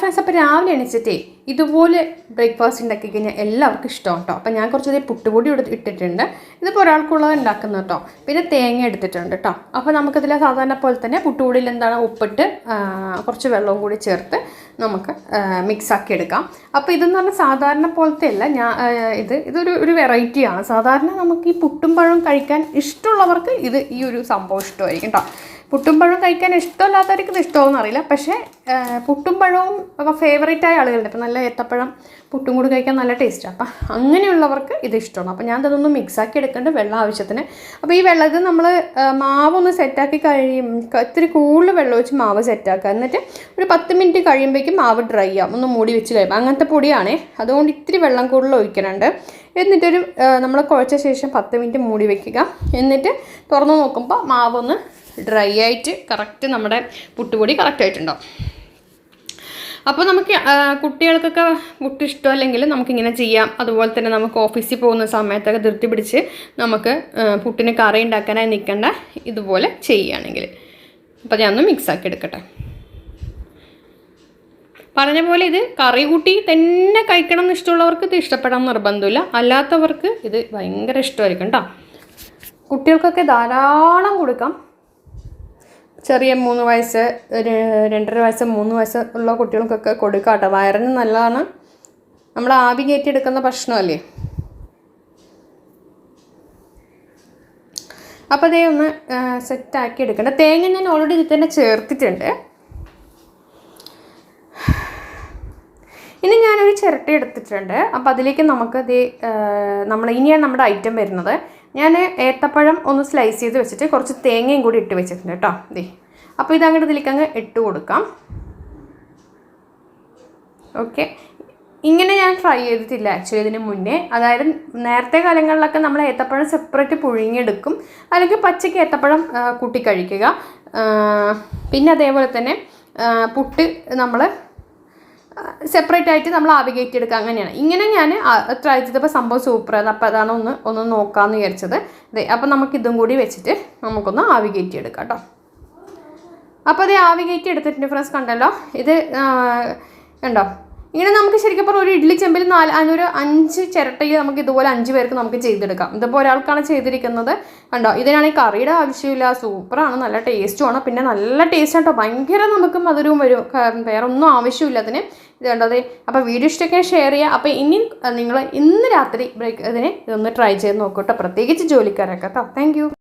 Friends അപ്പോൾ രാവിലെ എണീച്ചിട്ടേ ഇതുപോലെ ബ്രേക്ക്ഫാസ്റ്റ് ഉണ്ടാക്കി കഴിഞ്ഞാൽ എല്ലാവർക്കും ഇഷ്ടമാണ് കേട്ടോ അപ്പോൾ ഞാൻ കുറച്ച് പുട്ടുപൊടി എടുത്ത് ഇട്ടിട്ടുണ്ട്. ഇതിപ്പോൾ ഒരാൾക്കുള്ളത് ഉണ്ടാക്കുന്നത് കേട്ടോ പിന്നെ തേങ്ങ എടുത്തിട്ടുണ്ട് കേട്ടോ അപ്പോൾ നമുക്കതിൽ സാധാരണ പോലെ തന്നെ പുട്ടുപൊടിയിൽ എന്താണ് ഉപ്പിട്ട് കുറച്ച് വെള്ളവും കൂടി ചേർത്ത് നമുക്ക് മിക്സാക്കി എടുക്കാം. അപ്പോൾ ഇതെന്ന് പറഞ്ഞാൽ സാധാരണ പോലത്തെ അല്ല ഞാൻ ഇത് ഇതൊരു ഒരു വെറൈറ്റിയാണ് സാധാരണ നമുക്ക് ഈ പുട്ടും പഴവും കഴിക്കാൻ ഇഷ്ടമുള്ളവർക്ക് ഇത് ഈ ഒരു സംഭവം ഇഷ്ടമായിരിക്കും കേട്ടോ പുട്ടും പഴവും കഴിക്കാൻ ഇഷ്ടമില്ലാത്തവർക്ക് ഇഷ്ടമാവും അറിയില്ല. പക്ഷേ പുട്ടും പഴവും ഫേവറേറ്റ് ആയ ആളുകളുണ്ട്. ഇപ്പം നല്ല ഏത്തപ്പഴം പുട്ടും കൂടി കഴിക്കാൻ നല്ല ടേസ്റ്റാണ് അപ്പം അങ്ങനെയുള്ളവർക്ക് ഇത് ഇഷ്ടമാണ്. അപ്പം ഞാൻ ഇതൊന്നും മിക്സാക്കി എടുക്കേണ്ട വെള്ളം ആവശ്യത്തിന്. അപ്പോൾ ഈ വെള്ളത്തിൽ നമ്മൾ മാവൊന്ന് സെറ്റാക്കി കഴിയും. ഇത്തിരി കൂടുതൽ വെള്ളം ഒഴിച്ച് മാവ് സെറ്റാക്കുക എന്നിട്ട് ഒരു പത്ത് മിനിറ്റ് കഴിയുമ്പോഴേക്കും മാവ് ഡ്രൈ ആവും. ഒന്ന് മൂടി വെച്ച് കഴിയുമ്പോൾ. അങ്ങനത്തെ പൊടിയാണേ. അതുകൊണ്ട് ഇത്തിരി വെള്ളം കൂടുതൽ ഒഴിക്കുന്നുണ്ട് എന്നിട്ടൊരു നമ്മൾ കുഴച്ച ശേഷം പത്ത് മിനിറ്റ് മൂടി വെക്കുക. എന്നിട്ട് തുറന്ന് നോക്കുമ്പോൾ മാവൊന്ന് ഡ്രൈ ആയിട്ട് കറക്റ്റ് നമ്മുടെ പുട്ടുപൊടി കറക്റ്റ് ആയിട്ടുണ്ടാവും അപ്പോൾ നമുക്ക് കുട്ടികൾക്കൊക്കെ പുട്ട് ഇഷ്ടമല്ലെങ്കിൽ നമുക്കിങ്ങനെ ചെയ്യാം. അതുപോലെ തന്നെ നമുക്ക് ഓഫീസിൽ പോകുന്ന സമയത്തൊക്കെ ധൃതി പിടിച്ച് നമുക്ക് പുട്ടിന് കറി ഉണ്ടാക്കാനായി നിൽക്കേണ്ട ഇതുപോലെ ചെയ്യുകയാണെങ്കിൽ. അപ്പോൾ ഞാനൊന്ന് മിക്സാക്കി എടുക്കട്ടെ. പറഞ്ഞ പോലെ ഇത് കറി കൂട്ടി തന്നെ കഴിക്കണം എന്ന് ഇഷ്ടമുള്ളവർക്ക് ഇത് ഇഷ്ടപ്പെടാൻ നിർബന്ധമില്ല. അല്ലാത്തവർക്ക് ഇത് ഭയങ്കര ഇഷ്ടമായിരിക്കും കേട്ടോ. കുട്ടികൾക്കൊക്കെ ധാരാളം കൊടുക്കാം. ചെറിയ മൂന്ന് വയസ്സ് ഒരു രണ്ടര വയസ്സ് മൂന്ന് വയസ്സ് ഉള്ള കുട്ടികൾക്കൊക്കെ കൊടുക്കാം കേട്ടോ. വയറിന് നല്ലതാണ്. നമ്മൾ ആവി കയറ്റിയെടുക്കുന്ന ഭക്ഷണമല്ലേ? അപ്പോൾ അതേ ഒന്ന് സെറ്റാക്കി എടുക്കേണ്ട തേങ്ങ ഞാൻ ഓൾറെഡി ഇതിൽ തന്നെ ചേർത്തിട്ടുണ്ട്. ഇനി ഞാനൊരു ചിരട്ട എടുത്തിട്ടുണ്ട്. അപ്പോൾ അതിലേക്ക് നമുക്ക് ഇത് നമ്മൾ ഇനിയാണ് നമ്മുടെ ഐറ്റം വരുന്നത്. ഞാൻ ഏത്തപ്പഴം ഒന്ന് സ്ലൈസ് ചെയ്ത് വെച്ചിട്ട് കുറച്ച് തേങ്ങയും കൂടി ഇട്ട് വെച്ചിട്ടുണ്ട് കേട്ടോ. ദേ അപ്പോൾ ഇതങ്ങോട്ട് ഇതിലേക്ക് അങ്ങ് ഇട്ട് കൊടുക്കാം. ഓക്കെ. ഇങ്ങനെ ഞാൻ ഫ്രൈ ചെയ്തിട്ടില്ല ആക്ച്വലി ഇതിന് മുന്നേ. അതായത് നേരത്തെ കാലങ്ങളിലൊക്കെ നമ്മൾ ഏത്തപ്പഴം സെപ്പറേറ്റ് പുഴുങ്ങിയെടുക്കും. അല്ലെങ്കിൽ പച്ചയ്ക്ക് ഏത്തപ്പഴം കൂട്ടിക്കഴിക്കുക കൂട്ടി കഴിക്കുക. പിന്നെ അതേപോലെ തന്നെ പുട്ട് നമ്മൾ സെപ്പറേറ്റ് ആയിട്ട് നമ്മൾ ആവിഗേറ്റ് എടുക്കുക അങ്ങനെയാണ്. ഇങ്ങനെ ഞാൻ ട്രൈ ചെയ്തപ്പോൾ സംഭവം സൂപ്പറാണ് അപ്പോൾ അതാണ് ഒന്ന് ഒന്ന് നോക്കാമെന്ന് വിചാരിച്ചത്. അതെ അപ്പോൾ നമുക്ക് ഇതും കൂടി വെച്ചിട്ട് നമുക്കൊന്ന് ആവിഗേറ്റ് എടുക്കാം കേട്ടോ. അപ്പോൾ അത് ആവിഗേറ്റ് എടുത്തിട്ടുണ്ട് ഫ്രണ്ട്സ് കണ്ടല്ലോ? ഇത് ഉണ്ടോ ഇങ്ങനെ നമുക്ക് ശരിക്കും പറഞ്ഞാൽ ഒരു ഇഡ്ഡലി ചെമ്പിൽ നാല് അതിനൊരു അഞ്ച് ചിരട്ടയിൽ നമുക്ക് ഇതുപോലെ അഞ്ച് പേർക്ക് നമുക്ക് ചെയ്തെടുക്കാം. ഇതിപ്പോൾ ഒരാൾക്കാണ് ചെയ്തിരിക്കുന്നത്. കണ്ടോ? ഇതിനാണെങ്കിൽ കറിയുടെ ആവശ്യമില്ല. സൂപ്പറാണ്. നല്ല ടേസ്റ്റുമാണ് പിന്നെ നല്ല ടേസ്റ്റ് കേട്ടോ ഭയങ്കര നമുക്ക് മധുരവും വരും. വേറെ ഒന്നും ആവശ്യമില്ല അതിന്. ഇത് കണ്ടത് അപ്പോൾ വീഡിയോ ഇഷ്ടമൊക്കെ ഷെയർ ചെയ്യുക. അപ്പോൾ ഇനി നിങ്ങൾ ഇന്ന് രാത്രി ബ്രേക്ക് ഇതിന് ഇതൊന്ന് ട്രൈ ചെയ്ത് നോക്കൂ പ്രത്യേകിച്ച് ജോലിക്കാരൊക്കെ കേട്ടോ താങ്ക്